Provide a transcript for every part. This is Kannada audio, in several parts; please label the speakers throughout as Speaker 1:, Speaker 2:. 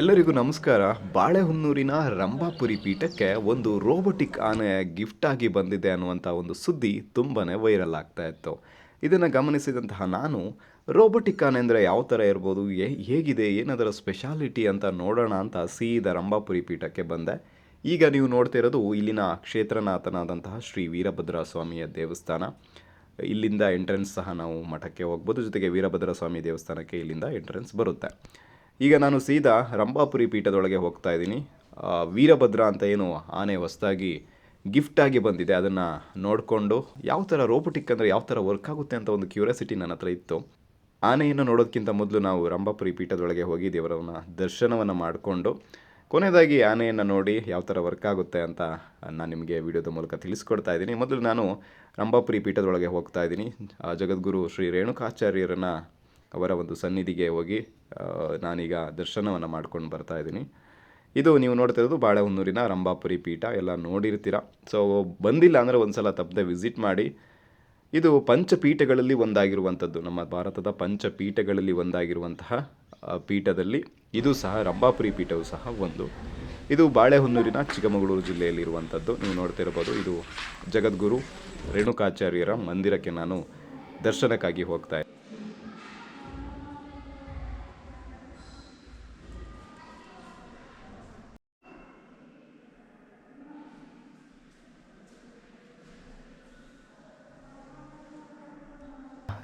Speaker 1: ಎಲ್ಲರಿಗೂ ನಮಸ್ಕಾರ. ಬಾಳೆಹೊನ್ನೂರಿನ ರಂಭಾಪುರಿ ಪೀಠಕ್ಕೆ ಒಂದು ರೋಬೋಟಿಕ್ ಆನೆ ಗಿಫ್ಟ್ ಆಗಿ ಬಂದಿದೆ ಅನ್ನುವಂಥ ಒಂದು ಸುದ್ದಿ ತುಂಬಾ ವೈರಲ್ ಆಗ್ತಾ ಇತ್ತು. ಇದನ್ನು ಗಮನಿಸಿದಂತಹ ನಾನು ರೋಬೋಟಿಕ್ ಆನೆ ಅಂದರೆ ಯಾವ ಥರ ಇರ್ಬೋದು ಏ ಹೇಗಿದೆ, ಏನದರ ಸ್ಪೆಷಾಲಿಟಿ ಅಂತ ನೋಡೋಣ ಅಂತ ಸೀದ ರಂಭಾಪುರಿ ಪೀಠಕ್ಕೆ ಬಂದೆ. ಈಗ ನೀವು ನೋಡ್ತಾ ಇರೋದು ಇಲ್ಲಿನ ಕ್ಷೇತ್ರನಾಥನಾದಂತಹ ಶ್ರೀ ವೀರಭದ್ರ ಸ್ವಾಮಿಯ ದೇವಸ್ಥಾನ. ಇಲ್ಲಿಂದ ಎಂಟ್ರೆನ್ಸ್ ಸಹ ನಾವು ಮಠಕ್ಕೆ ಹೋಗ್ಬೋದು. ಜೊತೆಗೆ ವೀರಭದ್ರ ಸ್ವಾಮಿ ದೇವಸ್ಥಾನಕ್ಕೆ ಇಲ್ಲಿಂದ ಎಂಟ್ರೆನ್ಸ್ ಬರುತ್ತೆ. ಈಗ ನಾನು ಸೀದಾ ರಂಭಾಪುರಿ ಪೀಠದೊಳಗೆ ಹೋಗ್ತಾ ಇದ್ದೀನಿ. ವೀರಭದ್ರ ಅಂತ ಏನು ಆನೆ ಹೊಸದಾಗಿ ಗಿಫ್ಟಾಗಿ ಬಂದಿದೆ. ಅದನ್ನು ನೋಡಿಕೊಂಡು ಯಾವ ಥರ ರೋಬೋಟಿಕ್ ಅಂದರೆ ಯಾವ ಥರ ವರ್ಕ್ ಆಗುತ್ತೆ ಅಂತ ಒಂದು ಕ್ಯೂರಿಯಾಸಿಟಿ ನನ್ನ ಹತ್ರ ಇತ್ತು. ಆನೆಯನ್ನು ನೋಡೋದಕ್ಕಿಂತ ಮೊದಲು ನಾವು ರಂಭಾಪುರಿ ಪೀಠದೊಳಗೆ ಹೋಗಿ ದೇವರವನ್ನ ದರ್ಶನವನ್ನು ಮಾಡಿಕೊಂಡು ಕೊನೆಯದಾಗಿ ಆನೆಯನ್ನು ನೋಡಿ ಯಾವ ಥರ ವರ್ಕ್ ಆಗುತ್ತೆ ಅಂತ ನಾನು ನಿಮಗೆ ವಿಡಿಯೋದ ಮೂಲಕ ತಿಳಿಸ್ಕೊಡ್ತಾ ಇದ್ದೀನಿ. ಮೊದಲು ನಾನು ರಂಭಾಪುರಿ ಪೀಠದೊಳಗೆ ಹೋಗ್ತಾ ಇದ್ದೀನಿ. ಜಗದ್ಗುರು ಶ್ರೀ ರೇಣುಕಾಚಾರ್ಯರನ್ನ ಅವರ ಒಂದು ಸನ್ನಿಧಿಗೆ ಹೋಗಿ ನಾನೀಗ ದರ್ಶನವನ್ನು ಮಾಡ್ಕೊಂಡು ಬರ್ತಾ ಇದ್ದೀನಿ. ಇದು ನೀವು ನೋಡ್ತಿರೋದು ಬಾಳೆಹೊನ್ನೂರಿನ ರಂಭಾಪುರಿ ಪೀಠ, ಎಲ್ಲ ನೋಡಿರ್ತೀರ. ಸೊ ಬಂದಿಲ್ಲ ಅಂದರೆ ಒಂದು ಸಲ ತಪ್ಪದೆ ವಿಸಿಟ್ ಮಾಡಿ. ಇದು ಪಂಚಪೀಠಗಳಲ್ಲಿ ಒಂದಾಗಿರುವಂಥದ್ದು, ನಮ್ಮ ಭಾರತದ ಪಂಚಪೀಠಗಳಲ್ಲಿ ಒಂದಾಗಿರುವಂತಹ ಪೀಠದಲ್ಲಿ. ಇದು ಸಹ ರಂಭಾಪುರಿ ಪೀಠವು ಸಹ ಒಂದು. ಇದು ಬಾಳೆಹೊನ್ನೂರಿನ ಚಿಕ್ಕಮಗಳೂರು ಜಿಲ್ಲೆಯಲ್ಲಿರುವಂಥದ್ದು. ನೀವು ನೋಡ್ತಿರ್ಬೋದು ಇದು ಜಗದ್ಗುರು ರೇಣುಕಾಚಾರ್ಯರ ಮಂದಿರಕ್ಕೆ ನಾನು ದರ್ಶನಕ್ಕಾಗಿ ಹೋಗ್ತಾ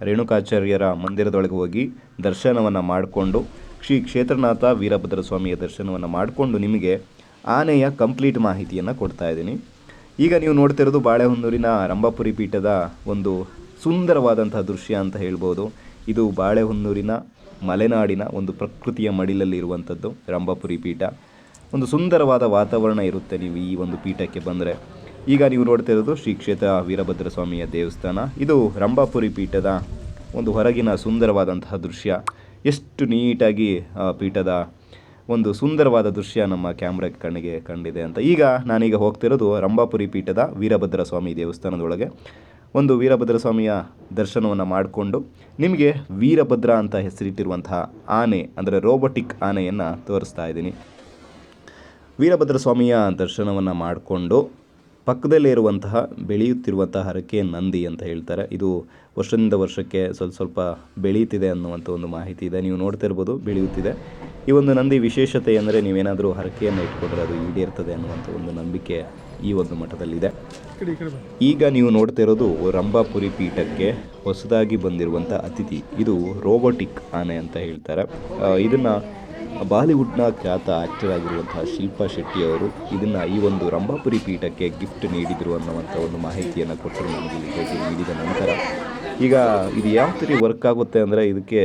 Speaker 1: ರೇಣುಕಾಚಾರ್ಯರ ಮಂದಿರದೊಳಗೆ ಹೋಗಿ ದರ್ಶನವನ್ನು ಮಾಡಿಕೊಂಡು ಶ್ರೀ ಕ್ಷೇತ್ರನಾಥ ವೀರಭದ್ರ ಸ್ವಾಮಿಯ ದರ್ಶನವನ್ನು ಮಾಡಿಕೊಂಡು ನಿಮಗೆ ಆನೆಯ ಕಂಪ್ಲೀಟ್ ಮಾಹಿತಿಯನ್ನು ಕೊಡ್ತಾ ಇದ್ದೀನಿ. ಈಗ ನೀವು ನೋಡ್ತಿರೋದು ಬಾಳೆಹೊನ್ನೂರಿನ ರಂಭಾಪುರಿ ಪೀಠದ ಒಂದು ಸುಂದರವಾದಂತಹ ದೃಶ್ಯ ಅಂತ ಹೇಳ್ಬೋದು. ಇದು ಬಾಳೆಹೊನ್ನೂರಿನ ಮಲೆನಾಡಿನ ಒಂದು ಪ್ರಕೃತಿಯ ಮಡಿಲಲ್ಲಿ ಇರುವಂಥದ್ದು ರಂಭಾಪುರಿ ಪೀಠ. ಒಂದು ಸುಂದರವಾದ ವಾತಾವರಣ ಇರುತ್ತೆ ನೀವು ಈ ಒಂದು ಪೀಠಕ್ಕೆ ಬಂದರೆ. ಈಗ ನೀವು ನೋಡ್ತಾ ಇರೋದು ಶ್ರೀ ಕ್ಷೇತ್ರ ವೀರಭದ್ರ ಸ್ವಾಮಿಯ ದೇವಸ್ಥಾನ. ಇದು ರಂಭಾಪುರಿ ಪೀಠದ ಒಂದು ಹೊರಗಿನ ಸುಂದರವಾದಂತಹ ದೃಶ್ಯ. ಎಷ್ಟು ನೀಟಾಗಿ ಪೀಠದ ಒಂದು ಸುಂದರವಾದ ದೃಶ್ಯ ನಮ್ಮ ಕ್ಯಾಮ್ರಾ ಕಣ್ಣಿಗೆ ಕಂಡಿದೆ ಅಂತ. ಈಗ ನಾನೀಗ ಹೋಗ್ತಿರೋದು ರಂಭಾಪುರಿ ಪೀಠದ ವೀರಭದ್ರ ಸ್ವಾಮಿ ದೇವಸ್ಥಾನದೊಳಗೆ. ಒಂದು ವೀರಭದ್ರ ಸ್ವಾಮಿಯ ದರ್ಶನವನ್ನು ಮಾಡಿಕೊಂಡು ನಿಮಗೆ ವೀರಭದ್ರ ಅಂತ ಹೆಸರಿಟ್ಟಿರುವಂತಹ ಆನೆ, ಅಂದರೆ ರೋಬೋಟಿಕ್ ಆನೆಯನ್ನು ತೋರಿಸ್ತಾ ಇದ್ದೀನಿ. ವೀರಭದ್ರ ಸ್ವಾಮಿಯ ದರ್ಶನವನ್ನು ಮಾಡಿಕೊಂಡು ಪಕ್ಕದಲ್ಲೇ ಇರುವಂತಹ ಬೆಳೆಯುತ್ತಿರುವಂತಹ ಹರಕೆ ನಂದಿ ಅಂತ ಹೇಳ್ತಾರೆ. ಇದು ವರ್ಷದಿಂದ ವರ್ಷಕ್ಕೆ ಸ್ವಲ್ಪ ಸ್ವಲ್ಪ ಬೆಳೆಯುತ್ತಿದೆ ಅನ್ನುವಂಥ ಒಂದು ಮಾಹಿತಿ ಇದೆ. ನೀವು ನೋಡ್ತಾ ಇರ್ಬೋದು, ಬೆಳೆಯುತ್ತಿದೆ. ಈ ಒಂದು ನಂದಿ ವಿಶೇಷತೆ ಅಂದರೆ ನೀವೇನಾದರೂ ಹರಕೆಯನ್ನು ಇಟ್ಕೊಂಡ್ರೆ ಅದು ಈಡೇರ್ತದೆ ಅನ್ನುವಂಥ ಒಂದು ನಂಬಿಕೆ ಈ ಒಂದು ಮಠದಲ್ಲಿದೆ. ಈಗ ನೀವು ನೋಡ್ತಾ ಇರೋದು ರಂಭಾಪುರಿ ಪೀಠಕ್ಕೆ ಹೊಸದಾಗಿ ಬಂದಿರುವಂಥ ಅತಿಥಿ. ಇದು ರೋಬೋಟಿಕ್ ಆನೆ ಅಂತ ಹೇಳ್ತಾರೆ. ಇದನ್ನು ಬಾಲಿವುಡ್ನ ಖ್ಯಾತ ಆಕ್ಟರ್ ಆಗಿರುವಂತಹ ಶಿಲ್ಪಾ ಶೆಟ್ಟಿ ಅವರು ಇದನ್ನು ಈ ಒಂದು ರಂಭಾಪುರಿ ಪೀಠಕ್ಕೆ ಗಿಫ್ಟ್ ನೀಡಿದರು ಅನ್ನುವಂಥ ಒಂದು ಮಾಹಿತಿಯನ್ನು ಕೊಟ್ಟರು ನಮಗೆ ಭೇಟಿ ನೀಡಿದ ನಂತರ. ಈಗ ಇದು ಯಾವ ಥರ ವರ್ಕ್ ಆಗುತ್ತೆ ಅಂದರೆ ಇದಕ್ಕೆ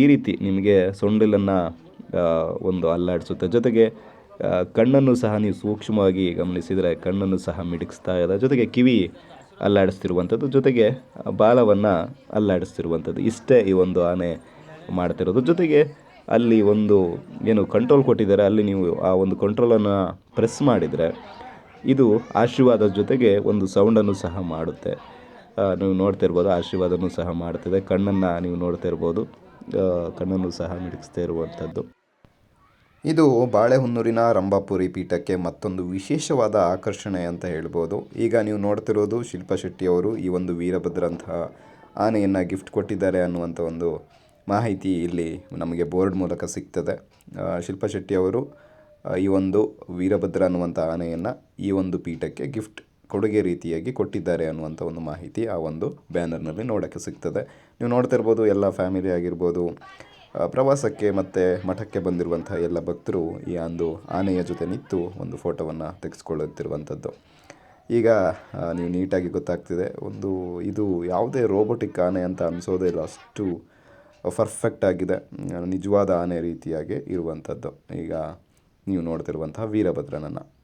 Speaker 1: ಈ ರೀತಿ ನಿಮಗೆ ಸೊಂಡಿಲನ್ನು ಒಂದು ಅಲ್ಲಾಡಿಸುತ್ತೆ. ಜೊತೆಗೆ ಕಣ್ಣನ್ನು ಸಹ ನೀವು ಸೂಕ್ಷ್ಮವಾಗಿ ಗಮನಿಸಿದರೆ ಕಣ್ಣನ್ನು ಸಹ ಮಿಡಿಸ್ತಾ ಇದೆ. ಜೊತೆಗೆ ಕಿವಿ ಅಲ್ಲಾಡಿಸ್ತಿರುವಂಥದ್ದು ಜೊತೆಗೆ ಬಾಲವನ್ನು ಅಲ್ಲಾಡಿಸ್ತಿರುವಂಥದ್ದು ಇಷ್ಟೇ ಈ ಒಂದು ಆನೆ ಮಾಡ್ತಿರೋದು. ಜೊತೆಗೆ ಅಲ್ಲಿ ಒಂದು ಏನು ಕಂಟ್ರೋಲ್ ಕೊಟ್ಟಿದ್ದಾರೆ, ಅಲ್ಲಿ ನೀವು ಆ ಒಂದು ಕಂಟ್ರೋಲನ್ನು ಪ್ರೆಸ್ ಮಾಡಿದರೆ ಇದು ಆಶೀರ್ವಾದದ ಜೊತೆಗೆ ಒಂದು ಸೌಂಡನ್ನು ಸಹ ಮಾಡುತ್ತೆ. ನೀವು ನೋಡ್ತಾ ಇರ್ಬೋದು, ಆಶೀರ್ವಾದನೂ ಸಹ ಮಾಡ್ತದೆ. ಕಣ್ಣನ್ನು ನೀವು ನೋಡ್ತಾ ಇರ್ಬೋದು. ಕಣ್ಣನ್ನು ಸಹ ಮಿಡಿಸ್ತಾ ಇರುವಂಥದ್ದು. ಇದು ಬಾಳೆಹೊನ್ನೂರಿನ ರಂಭಾಪುರಿ ಪೀಠಕ್ಕೆ ಮತ್ತೊಂದು ವಿಶೇಷವಾದ ಆಕರ್ಷಣೆ ಅಂತ ಹೇಳ್ಬೋದು. ಈಗ ನೀವು ನೋಡ್ತಿರೋದು ಶಿಲ್ಪಾ ಶೆಟ್ಟಿ ಅವರು ಈ ಒಂದು ವೀರಭದ್ರಂತಹ ಆನೆಯನ್ನು ಗಿಫ್ಟ್ ಕೊಟ್ಟಿದ್ದಾರೆ ಅನ್ನುವಂಥ ಒಂದು ಮಾಹಿತಿ ಇಲ್ಲಿ ನಮಗೆ ಬೋರ್ಡ್ ಮೂಲಕ ಸಿಗ್ತದೆ. ಶಿಲ್ಪಾ ಶೆಟ್ಟಿ ಅವರು ಈ ಒಂದು ವೀರಭದ್ರ ಅನ್ನುವಂಥ ಆನೆಯನ್ನು ಈ ಒಂದು ಪೀಠಕ್ಕೆ ಗಿಫ್ಟ್ ಕೊಡುಗೆ ರೀತಿಯಾಗಿ ಕೊಟ್ಟಿದ್ದಾರೆ ಅನ್ನುವಂಥ ಒಂದು ಮಾಹಿತಿ ಆ ಒಂದು ಬ್ಯಾನರ್ನಲ್ಲಿ ನೋಡೋಕ್ಕೆ ಸಿಗ್ತದೆ. ನೀವು ನೋಡ್ತಾ ಇರ್ಬೋದು, ಎಲ್ಲ ಫ್ಯಾಮಿಲಿ ಆಗಿರ್ಬೋದು ಪ್ರವಾಸಕ್ಕೆ ಮತ್ತು ಮಠಕ್ಕೆ ಬಂದಿರುವಂಥ ಎಲ್ಲ ಭಕ್ತರು ಈ ಒಂದು ಆನೆಯ ಜೊತೆ ನಿಂತು ಒಂದು ಫೋಟೋವನ್ನು ತೆಗೆಸ್ಕೊಳ್ಳುತ್ತಿರುವಂಥದ್ದು. ಈಗ ನೀವು ನೀಟಾಗಿ ಗೊತ್ತಾಗ್ತಿದೆ, ಒಂದು ಇದು ಯಾವುದೇ ರೋಬೋಟಿಕ್ ಆನೆ ಅಂತ ಅನಿಸೋದೇ ಇಲ್ಲ. ಅಷ್ಟು ಪರ್ಫೆಕ್ಟ್ ಆಗಿದೆ. ನಿಜವಾದ ಆನೆ ರೀತಿಯಾಗಿ ಇರುವಂಥದ್ದು. ಈಗ ನೀವು ನೋಡ್ತಿರುವಂತಹ ವೀರಭದ್ರನನ್ನು.